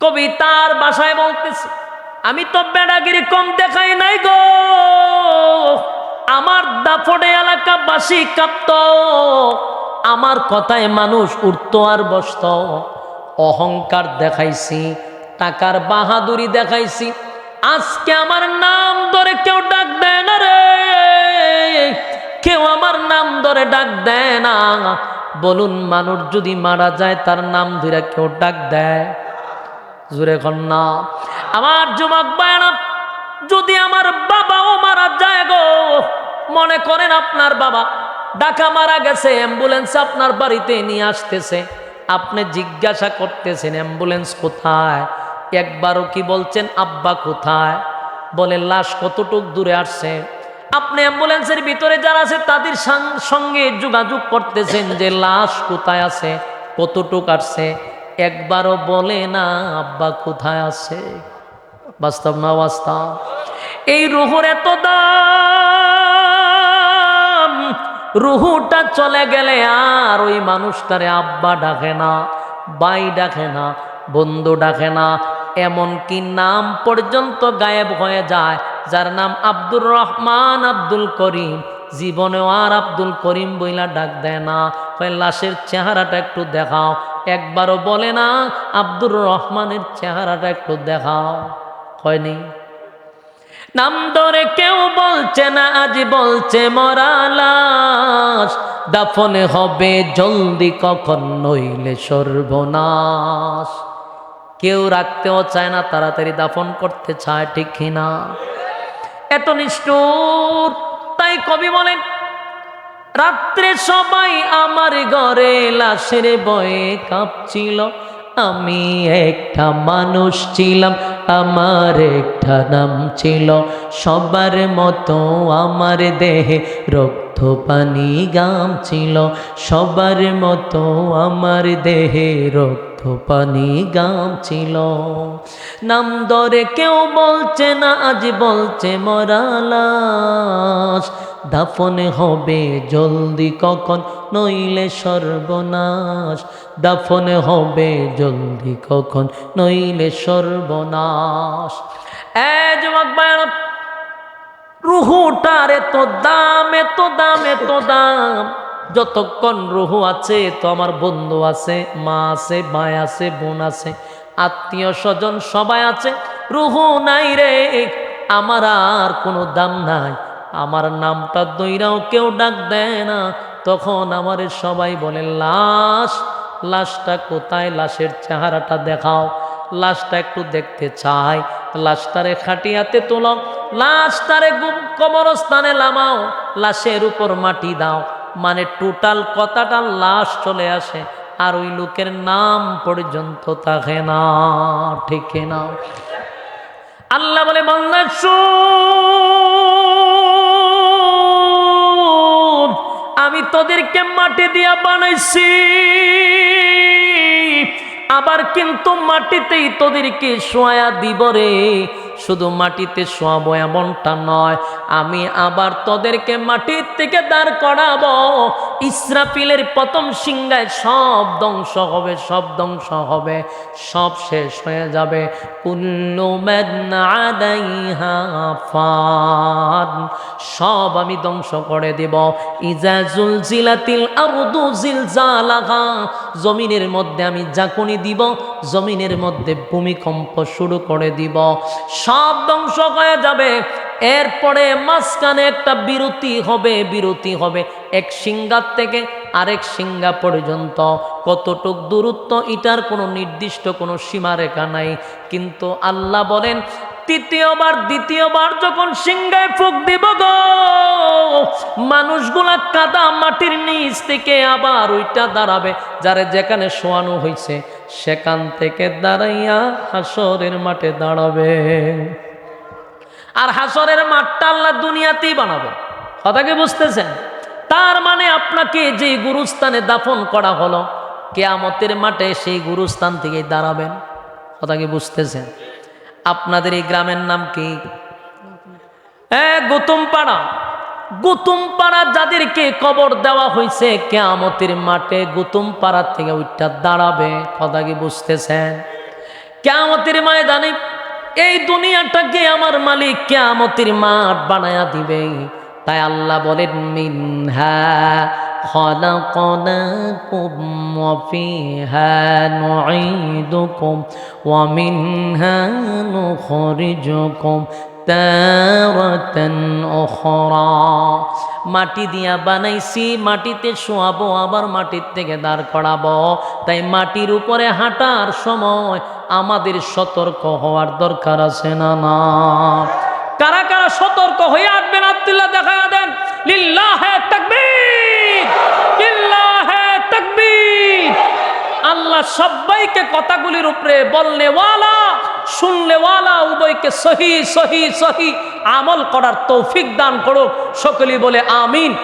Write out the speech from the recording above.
কবিতার বাসায় বলতেছে, আমি তো বেড়াগিরি কম দেখাই নাই গো। আমার দাফড়ে এলাকাবাসী কাঁপত। আমার কথায় মানুষ উঠত আর বসত। অহংকার দেখাইছি, টাকার বাহাদুরি দেখাইছি। আজকে আমার নাম ধরে কেউ ডাক দেয় না রে। কেউ আমার নাম ধরে ডাক দেয় না। বলুন, মানুষ যদি মারা যায়, তার নাম ধরে কেউ ডাক দেয়? জুড়ে কন্যা, আমার যুবক বায়না, যদি আমার বাবাও মারা যায় গো, মনে করেন আপনার বাবা ডাকা মারা গেছে, অ্যাম্বুলেন্স আপনার বাড়িতে নিয়ে আসতেছে। আপনি জিজ্ঞাসা করতেছেন, অ্যাম্বুলেন্স কোথায়? একবারও কি বলছেন, আব্বা কোথায়? বলে, লাশ কতটুক দূরে আসছে? আপনি অ্যাম্বুলেন্সের ভিতরে যারা আছে, তাদের সঙ্গে যোগাযোগ করতেছেন যে, লাশ কোথায় আছে, কতটুক আসছে? একবারও বলে না, আব্বা কোথায় আছে? বাস্তব না বাস্তব? এই রুহুর এত দাম, রুহুটা চলে গেলে আর ওই মানুষটারে আব্বা ডাকে না, বাই ডাকে না, বন্ধু ডাকে না। এমনকি নাম পর্যন্ত গায়েব হয়ে যায়, যার নাম আব্দুর রহমান আব্দুল করিম। জীবনেও আর আব্দুল করিম বইলা ডাক দেয় না। লাশের চেহারাটা একটু দেখাও। একবারও বলে না, আব্দুর রহমানের চেহারাটা একটু দেখাও। হয়নি নাম ধরে কেউ বলছে না, আজ বলছে মরা লাশ। দাফনে হবে জলদি, কখন নইলে সর্বনাশ। কেউ রাখতেও চায় না, তাড়াতাড়ি দাফন করতে চায়, ঠিক কিনা? এত নিষ্ঠুর, তাই কবি বলেন রাত্রে সবাই আমার ঘরে লাশের বয়ে কাঁপছিল। আমি একটা মানুষ ছিলাম, আমার একটা নাম ছিল। সবার মতো আমার দেহে রক্ত পানি গাম ছিল। সবার মতো আমার দেহে রক্ত পানি গাম ছিল। নাম ধরে কেউ বলছে না, আজ বলছে মরালাস দাফনে হবে জলদি কখন? নইলে সর্বনাশ। দাফনে হবে জলদি কখন? নইলে সর্বনাশ। এ যুবক এত দাম এত দাম এত দাম। যতক্ষণ রুহু আছে, তো আমার বন্ধু আছে, মা আছে, ভাই আছে, বোন আছে, আত্মীয় স্বজন সবাই আছে। রুহু নাই রে, আমার আর কোনো দাম নাই। আমার নামটা দইরাও কেউ ডাক দেয় না। তখন আমার সবাই বলে, লাশ, লাশটা কোথায়? লাশের চেহারাটা দেখাও। লাশটা একটু দেখতে চাই। লাশটারে খাটিয়াতে তোলো। লাশটারে কবরস্থানে লামাও লাশের উপর মাটি দাও। মানে টোটাল কথাটা লাশ চলে আসে, আর ওই লোকের নাম পর্যন্ত থাকে না। ঠিক না আল্লাহ বলে বান্দা তোদেরকে মাটি দিয়া বানাইছি। আবার কিন্তু মাটিতেই তোদেরকে শোয়া দিব রে। শুধু মাটিতে শোয়াবো এমনটা নয়, আমি আবার তোদেরকে মাটির থেকে দাঁড় করাবো। ইসরাফিলের প্রথম সিংহায় সব ধ্বংস হবে, সব ধ্বংস হবে, সব শেষ হয়ে যাবে। ফান, সব আমি ধ্বংস করে দেব। ইজা জুলজিলাতিল আরদু জিলজালাহা, জমিনের মধ্যে আমি জাকুনি দিব, জমিনের মধ্যে ভূমিকম্প শুরু করে দিব। সব ধ্বংস হয়ে যাবে। এরপরে মাঝখানে একটা বিরতি হবে বিরতি হবে। এক সিঙ্গার থেকে আরেক সিঙ্গা পর্যন্ত। কতটুক দূরত্ব, এটার কোনো নির্দিষ্ট কোনো সীমারেখা নাই। কিন্তু আল্লাহ বলেন, তৃতীয়বার, দ্বিতীয়বার যখন সিংহায় ফুক দিব গো, মানুষগুলা কাদা মাটির নিচ থেকে আবার ওইটা দাঁড়াবে, যারে যেখানে শোয়ানো হয়েছে সেখান থেকে দাঁড়াইয়া হাসরের মাঠে দাঁড়াবে। আর হাসরের মাঠটা আল্লাহ দুনিয়াতেই বানাবে। কথা কি বুঝতেছেন? তার মানে আপনাকে যে গুরুস্থানে দাফন করা হলো, কেয়ামতের মাঠে সেই গুরুস্থান থেকেই দাঁড়াবেন। কথা কি বুঝতেছেন? আপনাদের এই গ্রামের নাম কি? হ্যাঁ গৌতম পাড়া গুতুম পাড়া যাদেরকে কবর দেওয়া হয়েছে, কেয়ামতের মাঠে গুতুম পাড়া থেকে ওইটা দাঁড়াবে। কথা কি বুঝতেছেন? কেয়ামতের ময়দানে এই দুনিয়াটাকে আমার মালিক কেয়ামতের মাঠ বানায়া দিবে তাই আল্লাহ বলেন মিনহা خلقناكم وفيها نعيدكم ومنها نخرجكم তারাতান উখরা মাটি দিয়া বানাইছি মাটিতে শোয়াবো আবার মাটির থেকে দাঁড় করাবো তাই মাটির উপরে হাঁটার সময় আমাদের সতর্ক হওয়ার দরকার আছে না না? কারা কারা সতর্ক হয়ে আসবেন? আব্দুল্লাহ দেখা দেন। আল্লাহ সবাইকে কথাগুলির উপরে বলনেওয়ালা শুনলেওয়ালা উভয়কে সহি সহি সহি আমল করার তৌফিক দান করুক। সকলেই বলে আমিন।